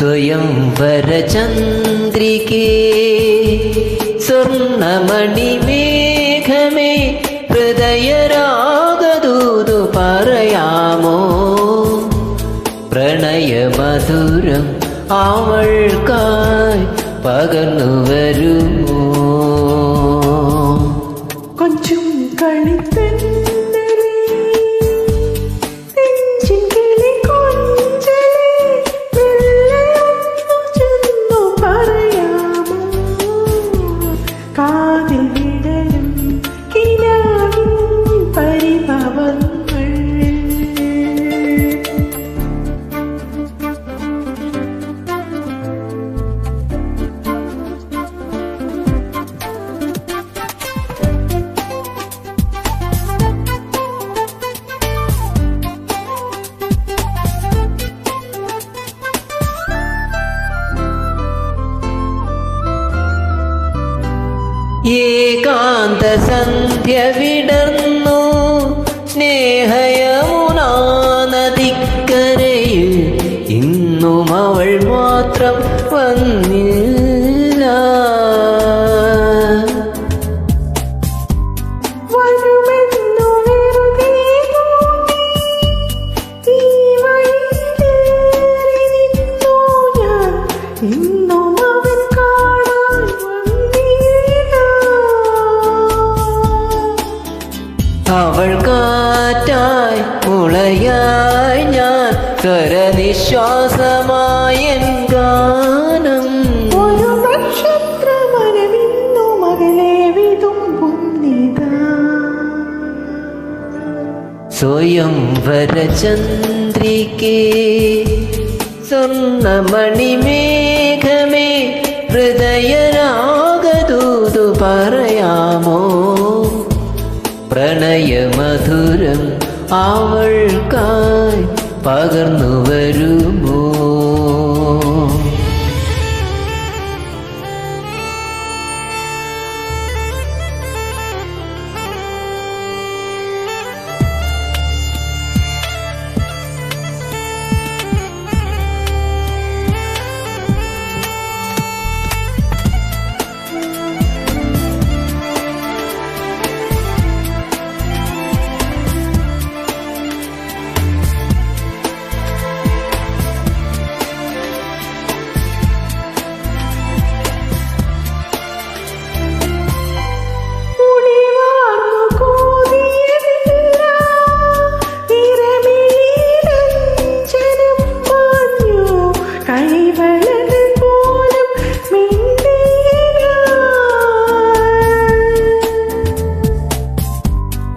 സ്വയം വരചന്ദ്രികേ സ്വർണമണി മേഘമേ ഹൃദയരാഗദൂതു പറയാമോ? പ്രണയമധുരം അവൾക്കായി പകർന്നു വരുമോ കൊഞ്ചും കളിത്തന്നരേ ഏകാന്ത സന്ധ്യ വിടർന്നു സ്നേഹയമുനാ നദിക്കരയിൽ ഇന്നും അവൾ മാത്രം വന്നില്ല അവൾ കാറ്റായി മുളയായി ഞാൻ സ്വരനിശ്വാസമായ ഗാനം. ഒരു നക്ഷത്രമനമിന്നു മകളെ വിതുമ്പുന്നിതാ സ്വയം വരചന്ദ്രികേ സ്വർണമണിമേഘമേ ഹൃദയരാഗദൂതു പറയാമോ പ്രണയമധുരം അവൾക്കായി പകർന്നു വരുമോ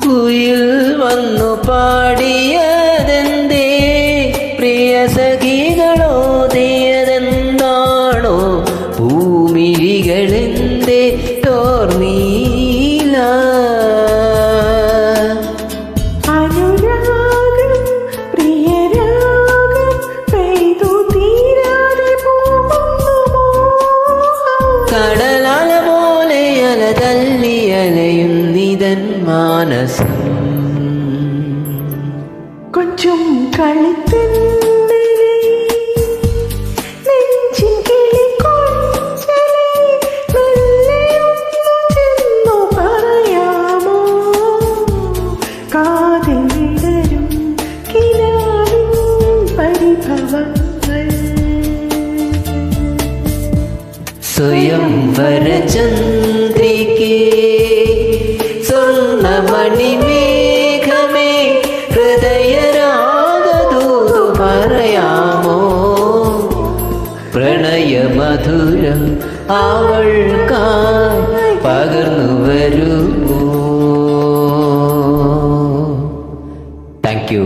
കുയിൽ വന്നു പാടിയതെന്തേ? പ്രിയ സഖികളോതിയതെന്താണോ ഭൂമിഴികളെന്തേ? തോർന്നീല. കടലല പോലെ അല തല്ലി അലയുന്നിതൻ മാനസം കൊഞ്ചും കളിത്തന്നരേ നെഞ്ചിൻ കിളി കൊഞ്ചലേ മെല്ലെയൊന്നു ചെന്നു പറയാമോ കാതിൽ വിടരും കിനാവിൻ പരിഭവങ്ങൾ സ്വയം വരചന്ദ്രികേ സ്വർണമണിമേഘമേ ഹൃദയരാഗദൂതു പറയാമോ? പ്രണയമധുരം അവൾക്കായി പകർന്നു വരുമോ? Thank you